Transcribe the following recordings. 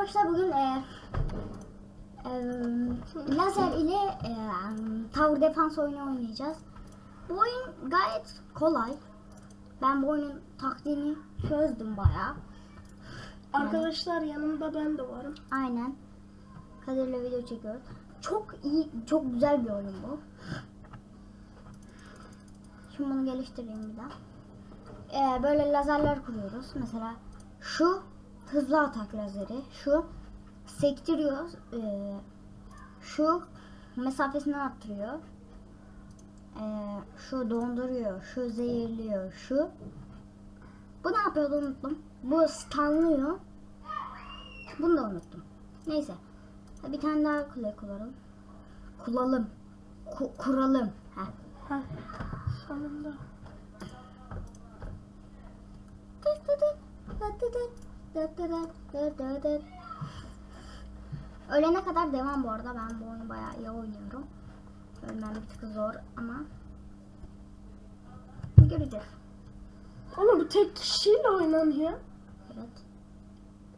arkadaşlar bugün e, e, lazer ile e, tower defense oyunu oynayacağız. Bu oyun gayet kolay. Ben bu oyunun taktiğini çözdüm bayağı. Arkadaşlar yanımda ben de varım. Aynen. Kadir'le video çekiyoruz. Çok iyi, çok güzel bir oyun bu. Şimdi bunu geliştireyim bir daha. Ee, böyle lazerler kuruyoruz. Mesela şu hızlı atak lazeri, şu sektiriyor, ee, şu mesafesini arttırıyor, ee, şu donduruyor, şu zehirliyor, şu. Bu ne yapıyordu unuttum. Bu stunlıyor. Bunu da unuttum. Neyse. Bir tane daha kule kuralım. Kuralım. Ku- kuralım. Heh. Ha. Sonunda. Ölene kadar devam bu arada. Ben bu oyunu bayağı iyi oynuyorum. Ölmem bir tık zor ama göreceğiz. Oğlum bu tek kişiyle oynanıyor. Evet.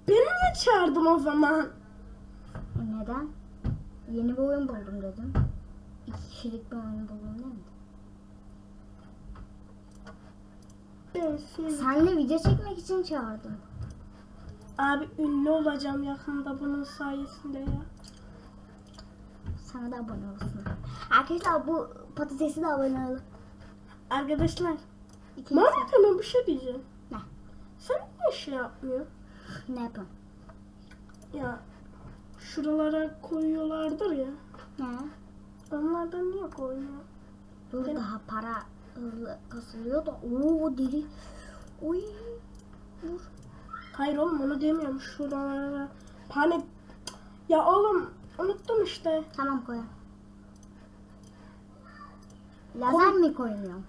Beni niye çağırdın o zaman? E neden? Yeni bir oyun buldum dedim. İki kişilik bir oyun buldum değil mi? Ben seni- Seninle video çekmek için çağırdım. Abi ünlü olacağım yakında bunun sayesinde ya. Sana da abone olsun. Arkadaşlar bu patatesi de abone olun. Arkadaşlar. Muhammed Hanım bir şey diyeceğim. Ne? Sen niye şey yapmıyor? Ne yapın? Ya şuralara koyuyorlardır ya. Ne? Onlardan niye koymuyor? Dur Benim- daha para hızlı kasılıyor da. Oo deli. Oy. Hayır oğlum onu demiyorum şuralara. Hani ya oğlum unuttum işte. Tamam koyalım. Lazer mi koymuyorum?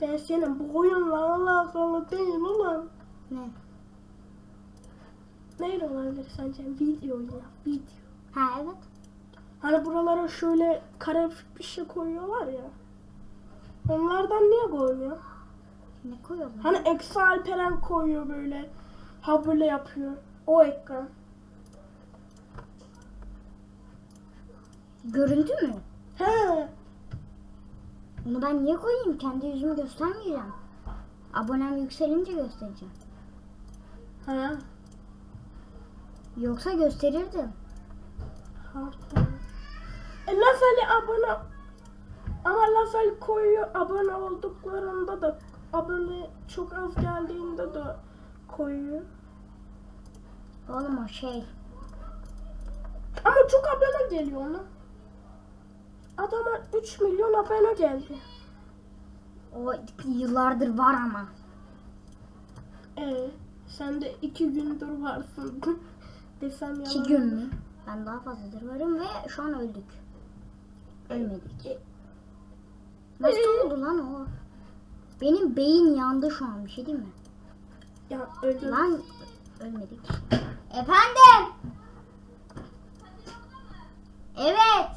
Ben senin bu oyunla alakalı değil ulan. Ne? Neyle olabilir sence? Video ya video. Ha evet. Hani buralara şöyle kare bir şey koyuyorlar ya. Onlardan niye koymuyor? Ne koyalım? Hani eksi alperen koyuyor böyle. Ha böyle yapıyor. O ekran. Görüntü mü? He. Onu ben niye koyayım? Kendi yüzümü göstermeyeceğim. Abonem yükselince göstereceğim. Ha. Yoksa gösterirdim. Pardon. E Lafeli abone ama Lafel koyuyor abone olduklarında da abone çok az geldiğinde de koyuyor. Oğlum o şey. Ama çok abone geliyor ona. Adama 3 milyon abone geldi. O yıllardır var ama. E sen de 2 gündür varsın. Desem yalan. İki gün mü? Ben daha fazladır varım ve şu an öldük. Ölmedik. Nasıl oldu lan o? Benim beyin yandı şu an bir şey değil mi? Ya öldüm. Lan ölmedik. Efendim? Evet.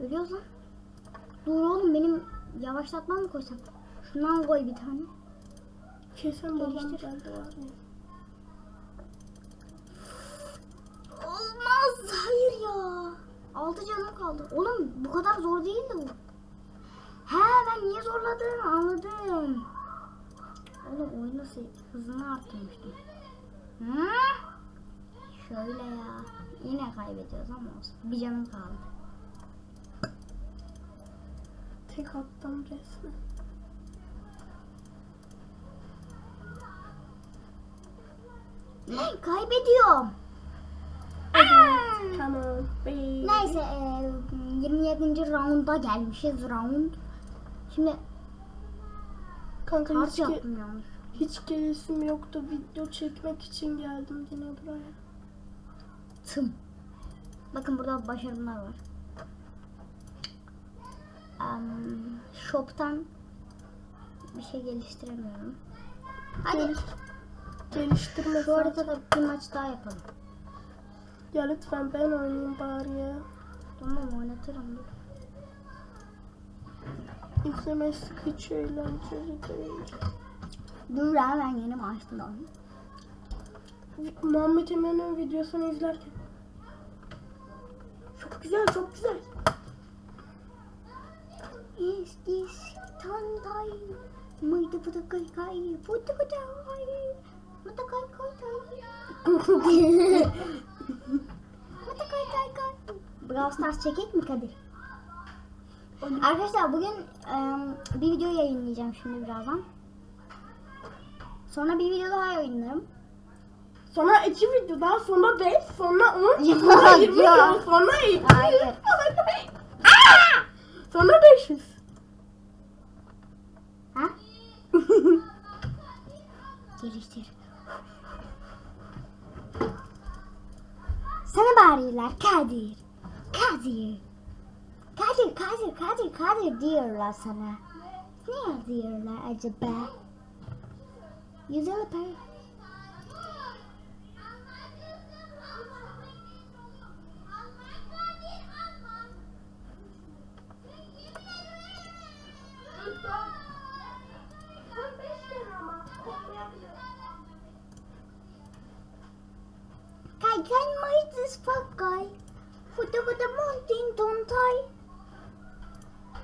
Ölüyoruz lan. Dur oğlum benim yavaşlatma mı koysam? Şundan koy bir tane. Kesin babam geldi var. Olmaz. Hayır ya. Altı canım kaldı. Oğlum bu kadar zor değil de bu. Ben niye zorladım anladım. Oğlum oyun nasıl hızını arttırmıştım. Hı? Şöyle ya. Yine kaybediyoruz ama olsun. Bir canım kaldı. Tek attım resmen. Kaybediyorum. Evet. Tamam. Neyse e, 27. rounda gelmişiz round. Şimdi Kanka kart hiç, yaptım yanlış. hiç gelesim yoktu. Video çekmek için geldim yine buraya. Tım. Bakın burada başarımlar var. Em, shop'tan bir şey geliştiremiyorum. Hadi Geliş- geliştirme şu zaten. haritada bir maç daha yapalım. Ya lütfen ben oynayayım bari ya. Tamam oynatırım dur. İzlemesi hiç eğlenceli değil. Dur ya ben yeni açtım onu. Muhammed Emin'in videosunu izlerken. Çok güzel, çok güzel. Is this Tantay? Mıydı bu da kay kay? Bu da kay kay. Bu da kay kay kay. Bu da kay kay kay. Brawl Stars çekek mi Kadir? Arkadaşlar bugün em, bir video yayınlayacağım şimdi birazdan. Sonra bir video daha yayınlarım. Sonra iki video daha sonra 5, sonra 10, Ya, sonra 20, ya. sonra 200, Hayır. sonra 500. Ha? Geliştir. Sana bağırıyorlar Kadir. Kadir. Kadir, Kadir, Kadir, Kadir diyorlar sana. Ne diyorlar acaba? Yüzeli per. Kay kay mayıs fakay. Fıtı fıtı montin tontay.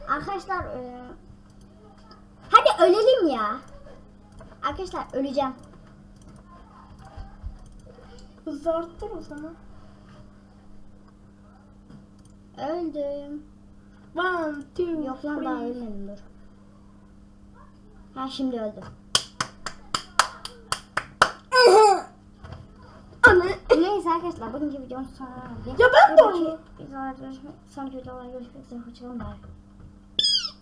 Arkadaşlar e, hadi ölelim ya. Arkadaşlar öleceğim. Hızlı arttır o zaman. Öldüm. One, two, Yok lan daha ölmedim dur. Ha şimdi öldüm. Neyse arkadaşlar bugünkü videonun sonuna geldik. Ya ben de onu. görüşmek, sonraki videolarda görüşmek üzere. Hoşçakalın. Bye.